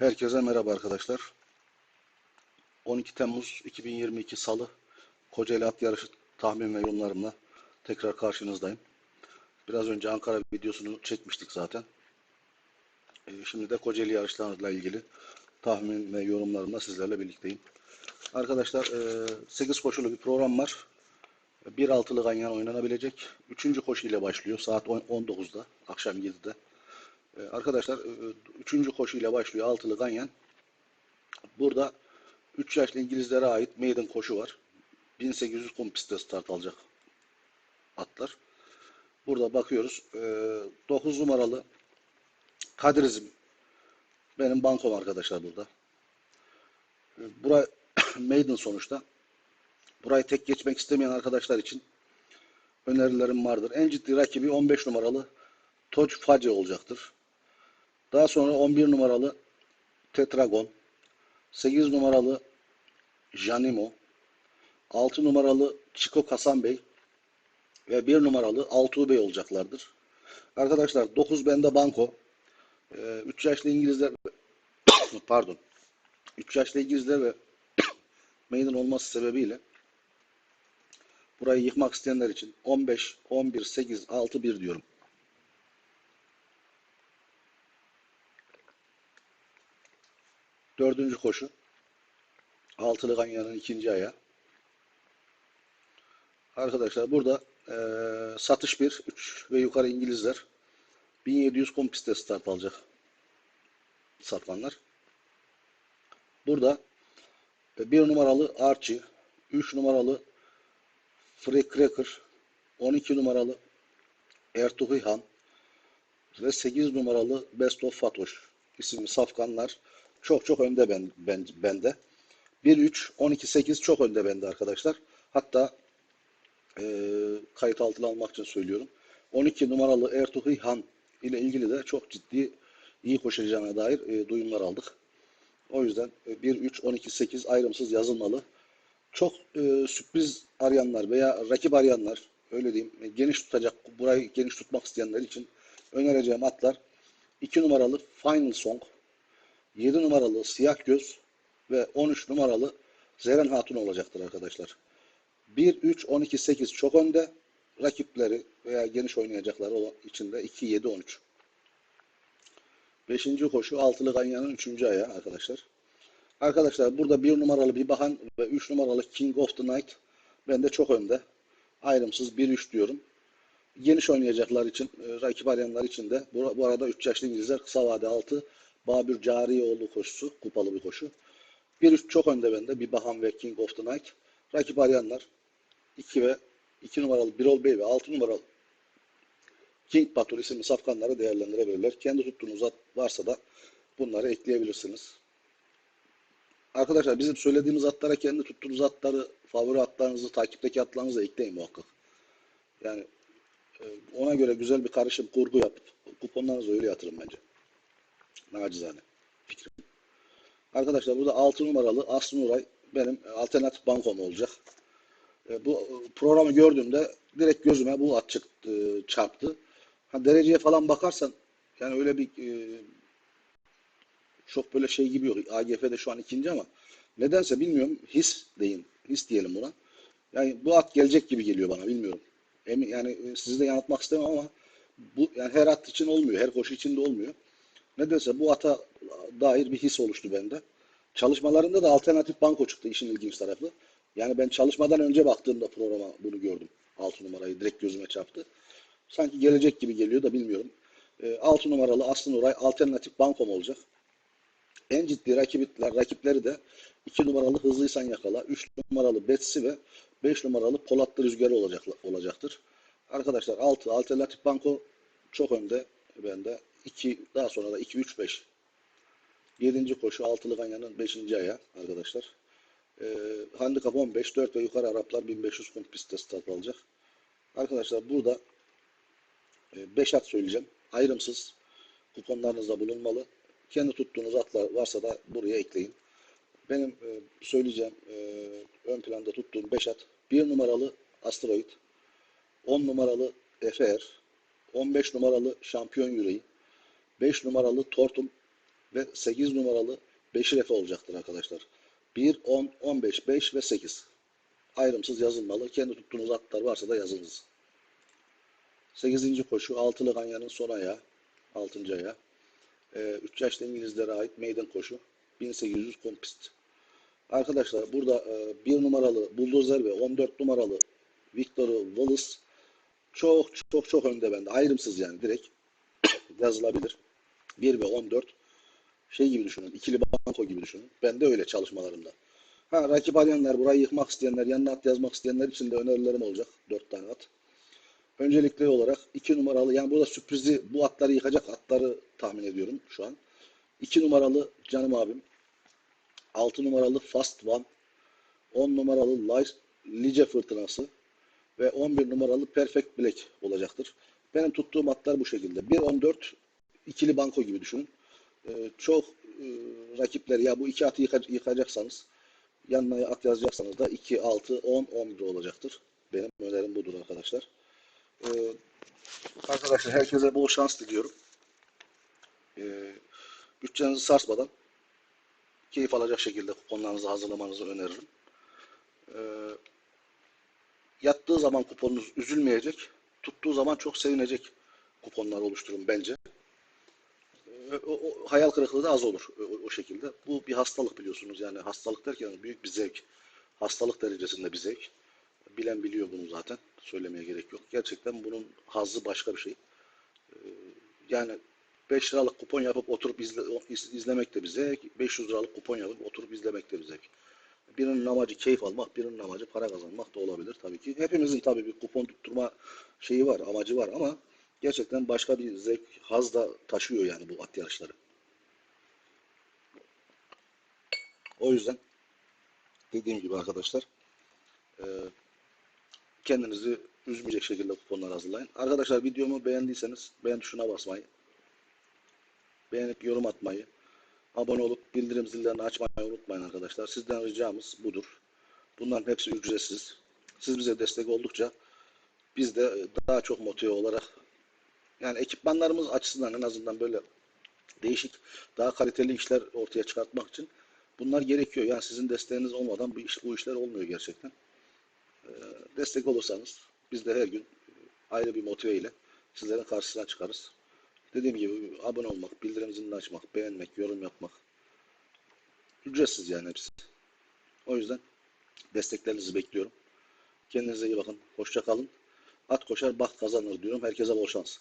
Herkese merhaba arkadaşlar. 12 Temmuz 2022 Salı Kocaeli At Yarışı tahmin ve yorumlarımla tekrar karşınızdayım. Biraz önce Ankara videosunu çekmiştik zaten. Ee, Şimdi de Kocaeli yarışlarıyla ilgili tahmin ve yorumlarımla sizlerle birlikteyim. Arkadaşlar 8 koşulu bir program var. Bir altılı ganyan oynanabilecek. Üçüncü koşu ile başlıyor saat 19'da, akşam 7'de. Ee, Arkadaşlar e, üçüncü koşu ile başlıyor altılı ganyan. Burada 3 yaşlı İngilizlere ait maiden koşu var. 1800 kum pistte start alacak atlar. Burada bakıyoruz. 9 numaralı Kadirizm benim bankom arkadaşlar burada. Bura maiden sonuçta. Burayı tek geçmek istemeyen arkadaşlar için önerilerim vardır. En ciddi rakibi 15 numaralı Toc Face olacaktır. Daha sonra 11 numaralı Tetragon, 8 numaralı Janimo, 6 numaralı Chico Kasan Bey ve 1 numaralı Altuğ Bey olacaklardır. Arkadaşlar 9 bende banko. 3 yaşlı İngilizler pardon 3 yaşlı İngilizler ve meydan olması sebebiyle burayı yıkmak isteyenler için 15, 11, 8, 6, 1 diyorum. Dördüncü koşu. Altılı Ganyan'ın ikinci ayağı. Arkadaşlar burada e, satış 1, 3 ve yukarı İngilizler 1700 kompiste start alacak satılanlar. Burada e, bir numaralı Archie, 3 numaralı Free Cracker, 12 numaralı Ertuğrul ve 8 numaralı Best of Fatoş isimli safkanlar çok çok önde ben, ben bende. 1-3, 12-8 çok önde bende arkadaşlar. Hatta e, kayıt altına almak için söylüyorum. 12 numaralı Ertuğrul Han ile ilgili de çok ciddi iyi koşacağına dair e, duyumlar aldık. O yüzden e, 1-3-12-8 ayrımsız yazılmalı. Çok e, sürpriz arayanlar veya rakip arayanlar öyle diyeyim e, geniş tutacak burayı geniş tutmak isteyenler için önereceğim atlar 2 numaralı Final Song 7 numaralı Siyah Göz ve 13 numaralı Zeren Hatun olacaktır arkadaşlar. 1, 3, 12, 8 çok önde. Rakipleri veya geniş oynayacakları olan içinde 2, 7, 13. Beşinci koşu altılı ganyanın üçüncü ayağı arkadaşlar. Arkadaşlar burada bir numaralı bir bahan ve üç numaralı King of the Night bende çok önde. Ayrımsız 1-3 diyorum. Geniş oynayacaklar için, e, rakip arayanlar için de bu, bu arada 3 yaşlı İngilizler kısa vade 6 Babür Cariyoğlu koşusu, kupalı bir koşu. 1-3 çok önde bende. Bir Bahan ve King of the Night. Rakip arayanlar 2 ve 2 numaralı Birol Bey ve 6 numaralı King Batur isimli safkanları değerlendirebilirler. Kendi tuttuğunuz at varsa da bunları ekleyebilirsiniz. Arkadaşlar bizim söylediğimiz atlara kendi tuttuğunuz atları, favori atlarınızı, takipteki atlarınızı ekleyin muhakkak. Yani e, ona göre güzel bir karışım, kurgu yapıp kuponlarınızı öyle yatırın bence. Nacizane fikrim. Arkadaşlar burada 6 numaralı Aslı benim alternatif bankom olacak. E, bu programı gördüğümde direkt gözüme bu at çıktı, çarptı. Ha, dereceye falan bakarsan yani öyle bir e, çok böyle şey gibi yok. AGF'de şu an ikinci ama nedense bilmiyorum his deyin. His diyelim buna. Yani bu at gelecek gibi geliyor bana bilmiyorum. Emin, yani e, sizi de yanıltmak istemem ama bu yani her at için olmuyor. Her koşu için de olmuyor. Nedense bu ata dair bir his oluştu bende. Çalışmalarında da alternatif banko çıktı işin ilginç tarafı. Yani ben çalışmadan önce baktığımda programa bunu gördüm. 6 numarayı direkt gözüme çarptı. Sanki gelecek gibi geliyor da bilmiyorum. E, 6 numaralı Aslı Nuray alternatif bankom olacak. En ciddi rakipler, rakipleri de 2 numaralı Hızlıysan Yakala, 3 numaralı Betsy ve 5 numaralı Polatlı Rüzgarı olacak, olacaktır. Arkadaşlar 6 alternatif banko çok önde bende. 2 daha sonra da 2 3 5. 7. koşu altılı ganyanın 5. ayağı arkadaşlar. Ee, handikap 15, 4 ve yukarı Araplar 1500 kum pistte start alacak. Arkadaşlar burada 5 at söyleyeceğim. Ayrımsız kuponlarınızda bulunmalı. Kendi tuttuğunuz atlar varsa da buraya ekleyin. Benim e, söyleyeceğim e, ön planda tuttuğum 5 at. 1 numaralı Asteroid, 10 numaralı Efer, 15 numaralı Şampiyon Yüreği, 5 numaralı Tortum, ve 8 numaralı 5 refe olacaktır arkadaşlar. 1, 10, 15, 5 ve 8. Ayrımsız yazılmalı. Kendi tuttuğunuz atlar varsa da yazınız. 8. koşu altılı ganyanın son ayağı. 6. ayağı. 3 yaşlı İngilizlere ait maiden koşu. 1800 kompist. Arkadaşlar burada 1 numaralı Bulldozer ve 14 numaralı Victor Wallace çok çok çok önde bende. Ayrımsız yani direkt yazılabilir. 1 ve 14 şey gibi düşünün. ikili banko gibi düşünün. Ben de öyle çalışmalarımda. Ha rakip arayanlar, burayı yıkmak isteyenler, yanına at yazmak isteyenler için de önerilerim olacak. 4 tane at. Öncelikli olarak 2 numaralı yani burada sürprizi bu atları yıkacak atları tahmin ediyorum şu an. 2 numaralı canım abim. 6 numaralı Fast One. 10 numaralı Lice- Lice Fırtınası ve 11 numaralı Perfect Black olacaktır. Benim tuttuğum atlar bu şekilde. 1-14 ikili banko gibi düşünün. Ee, çok e, rakipler ya bu iki atı yıka- yıkacaksanız yanına at yazacaksanız da 2, 6, 10, 11 olacaktır. Benim önerim budur arkadaşlar. Ee, arkadaşlar herkese bol şans diliyorum. Ee, bütçenizi sarsmadan keyif alacak şekilde kuponlarınızı hazırlamanızı öneririm. Ee, yattığı zaman kuponunuz üzülmeyecek, tuttuğu zaman çok sevinecek kuponlar oluşturun bence. O, o hayal kırıklığı da az olur o, o şekilde. Bu bir hastalık biliyorsunuz yani hastalık derken büyük bir zevk. Hastalık derecesinde bir zevk. Bilen biliyor bunu zaten. Söylemeye gerek yok. Gerçekten bunun hazzı başka bir şey. Ee, yani 5 liralık kupon yapıp oturup izle, iz- izlemek de bir zevk. 500 liralık kupon yapıp oturup izlemek de bir zevk. Birinin amacı keyif almak, birinin amacı para kazanmak da olabilir tabii ki. Hepimizin tabii bir kupon tutturma şeyi var, amacı var ama gerçekten başka bir zevk, haz da taşıyor yani bu at yarışları. O yüzden dediğim gibi arkadaşlar e, kendinizi üzmeyecek şekilde kuponlar hazırlayın. Arkadaşlar videomu beğendiyseniz beğen tuşuna basmayı, beğenip yorum atmayı, abone olup bildirim zillerini açmayı unutmayın arkadaşlar. Sizden ricamız budur. Bunların hepsi ücretsiz. Siz bize destek oldukça biz de daha çok motive olarak yani ekipmanlarımız açısından en azından böyle değişik, daha kaliteli işler ortaya çıkartmak için bunlar gerekiyor. Yani sizin desteğiniz olmadan bu, iş, bu işler olmuyor gerçekten. Ee, destek olursanız biz de her gün ayrı bir motive ile sizlerin karşısına çıkarız. Dediğim gibi abone olmak, bildirim zilini açmak, beğenmek, yorum yapmak ücretsiz yani hepsi. O yüzden desteklerinizi bekliyorum. Kendinize iyi bakın. Hoşça kalın. At koşar, bak kazanır diyorum. Herkese bol şans.